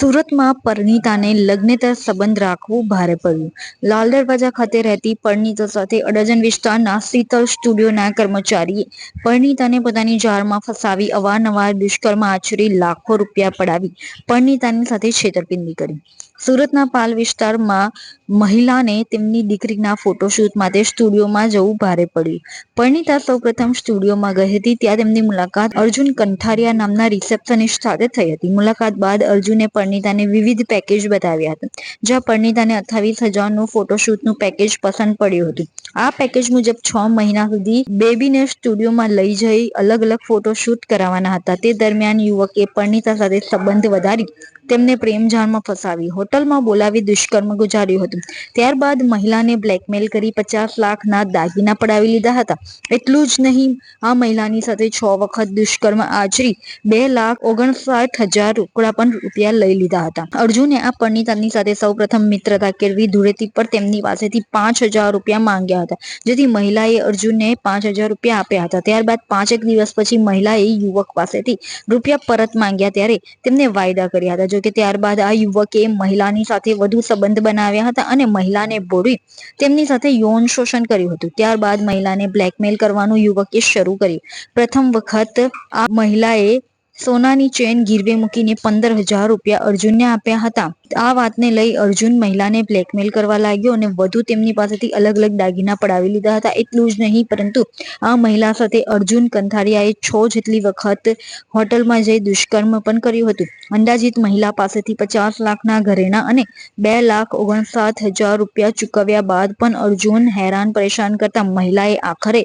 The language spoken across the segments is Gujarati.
સુરતમાં પરિણીતાને લગ્નેતર સંબંધ રાખવું ભારે પડ્યું. લાલ દરવાજા ખાતે રહેતી પરિણીતા સાથે અડજન વિસ્તારના શીતલ સ્ટુડિયોના કર્મચારીએ પરિણીતાને પોતાની જાળમાં ફસાવી અવારનવાર દુષ્કર્મ આચરી લાખો રૂપિયા પડાવી પરિણીતાની સાથે છેતરપિંડી કરી. સુરતના પાલ વિસ્તારમાં મહિલાને તેમની દીકરીના ફોટોશૂટ માટે સ્ટુડિયોમાં જવું ભારે પડ્યું. પરિણીતા સૌપ્રથમ સ્ટુડિયોમાં ગઈ હતી, ત્યાં તેમની મુલાકાત અર્જુન કંઠારિયા નામના રિસેપ્શનિસ્ટ સાથે થઈ હતી. મુલાકાત બાદ અર્જુને પરિણીતાને વિવિધ પેકેજ બતાવ્યા હતા. જ્યાં પરનીતાને અઠ્ઠાવીસ હજારનું ફોટોશૂટનું પેકેજ પસંદ પડ્યું હતું. આ પેકેજ મુજબ છ મહિના સુધી બેબીને સ્ટુડિયોમાં લઈ જઈ અલગ અલગ ફોટોશૂટ કરાવવાના હતા. તે દરમિયાન યુવકે પરનીતા સાથે સંબંધ વધારી તેમને પ્રેમજાળમાં ફસાવી હોટલમાં બોલાવી દુષ્કર્મ ગુજાર્યું હતું. ત્યારબાદ મહિલાને બ્લેકમેલ કરી પચાસ લાખના દાગીના પડાવી લીધા હતા. એટલું જ નહીં, આ મહિલાની સાથે છ વખત દુષ્કર્મ આચરી બે લાખ ઓગણસાઠ હજાર રોકડા પણ રૂપિયા લઈ લીધા હતા. અર્જુને આ પરિણીતાની સાથે સૌપ્રથમ મિત્રતા કેળવી ધૂળેટી પર તેમની પાસેથી પાંચ હજાર રૂપિયા માંગ્યા હતા. જેથી મહિલાએ અર્જુનને પાંચ હજાર રૂપિયા આપ્યા હતા. ત્યારબાદ પાંચેક દિવસ પછી મહિલાએ યુવક પાસેથી રૂપિયા પરત માંગ્યા ત્યારે તેમને વાયદા કર્યા હતા. જોકે ત્યારબાદ આ યુવકે મહિલાની સાથે વધુ સંબંધ બનાવ્યા હતા અને મહિલાને બોડી તેમની સાથે યૌન શોષણ કર્યું હતું. ત્યારબાદ મહિલાને બ્લેકમેલ કરવાનું યુવકે શરૂ કર્યું. પ્રથમ વખત આ મહિલાએ સોનાની ચેન ગીરવે મૂકીને પંદર હજાર રૂપિયા અર્જુનને આપ્યા હતા. આ વાતને લઈ અર્જુન મહિલાને બ્લેકમેલ કરવા લાગ્યો અને વધુ તેમની પાસેથી અલગ અલગ દાગીના પડાવી લીધા હતા. એટલું જ નહીં, પરંતુ આ મહિલા સાથે અર્જુન કંથારિયાએ છ જેટલી વખત હોટલમાં જઈ દુષ્કર્મ પણ કર્યું હતું. અંદાજિત મહિલા પાસેથી પચાસ લાખના ઘરેણા અને બે લાખ ઓગણસાઠ હજાર રૂપિયા ચૂકવ્યા બાદ પણ અર્જુન હેરાન પરેશાન કરતા મહિલાએ આખરે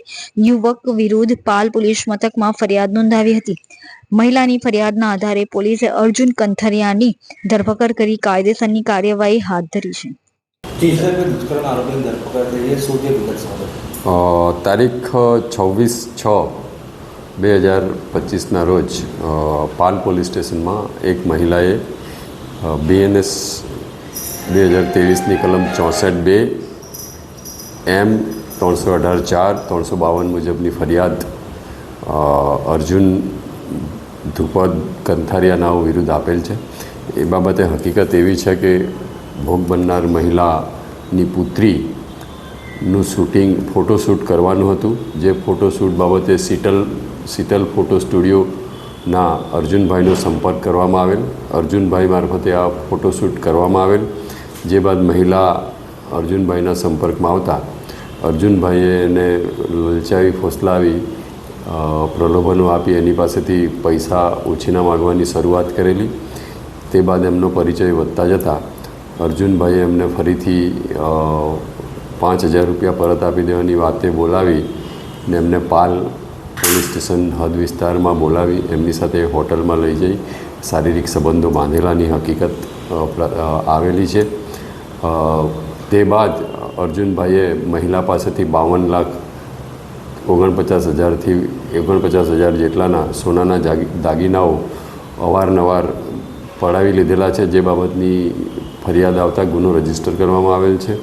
યુવક વિરુદ્ધ પાલ પોલીસ મથકમાં ફરિયાદ નોંધાવી હતી. મહિલાની ફરિયાદના આધારે પોલીસે અર્જુન કંથરિયાની ધરપકડ કરી કાયદેસરની કાર્યવાહી હાથ ધરી છે. તારીખ છવ્વીસ છ બે હજાર પચીસના રોજ પાલ પોલીસ સ્ટેશનમાં એક મહિલાએ બીએનએસ બે હજાર ત્રેવીસની કલમ ચોસઠ બે એમ ત્રણસો અઢાર ચાર ત્રણસો બાવન મુજબની ફરિયાદ અર્જુન ધ્રુપદ કંથારિયા નાઓ વિરુદ્ધ આપેલ છે. એ બાબતે હકીકત એવી છે કે ભોગ બનનાર મહિલાની પુત્રી નું શૂટિંગ ફોટોશૂટ કરવાનું હતું. જે ફોટોશૂટ બાબતે શીતલ શીતલ ફોટો સ્ટુડિયોના અર્જુનભાઈનો સંપર્ક કરવામાં આવેલ. અર્જુનભાઈ મારફતે આ ફોટોશૂટ કરવામાં આવેલ. જે બાદ મહિલા અર્જુનભાઈના સંપર્કમાં આવતા અર્જુનભાઈએ એને લલચાવી, ફોસલાવી પ્રલોભનો આપી એની પાસેથી પૈસા ઓછીના માગવાની શરૂઆત કરેલી. તે બાદ એમનો પરિચય વધતા જતાં અર્જુનભાઈએ એમને ફરીથી પાંચ હજાર રૂપિયા પરત આપી દેવાની વાતે બોલાવી ને એમને પાલ પોલીસ સ્ટેશન હદ વિસ્તારમાં બોલાવી, એમની સાથે હોટલમાં લઈ જઈ. શારીરિક સંબંધો બાંધેલાની હકીકત આવેલી છે. તે બાદ અર્જુનભાઈએ મહિલા પાસેથી બાવન લાખ ઓગણપચાસ હજારથી, ઓગણપચાસ હજાર જેટલાના સોનાના દાગીનાઓ અવારનવાર પડાવી લીધેલા છે જે બાબતની ફરિયાદ આવતા ગુનો રજિસ્ટર કરવામાં આવેલ છે.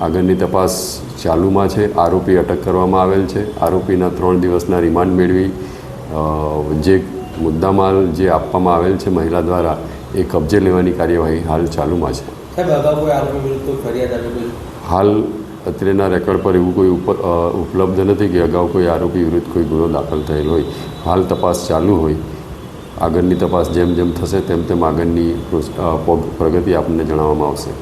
આગળની તપાસ ચાલુમાં છે. આરોપી અટક કરવામાં આવેલ છે. આરોપીના ત્રણ દિવસના રિમાન્ડ મેળવી જે મુદ્દામાલ જે આપવામાં આવેલ છે મહિલા દ્વારા એ કબજે લેવાની કાર્યવાહી હાલ ચાલુમાં છે. હાલ અત્રેના રેકોર્ડ પર એવું કોઈ ઉપ- ઉપલબ્ધ નથી કે અગાઉ કોઈ આરોપી વિરુદ્ધ કોઈ ગુનો દાખલ થયેલ હોય. હાલ તપાસ ચાલુ હોય. આગળની તપાસ જેમ જેમ થશે તેમ તેમ આગળની પ્રગતિ આપણને જણાવવામાં આવશે.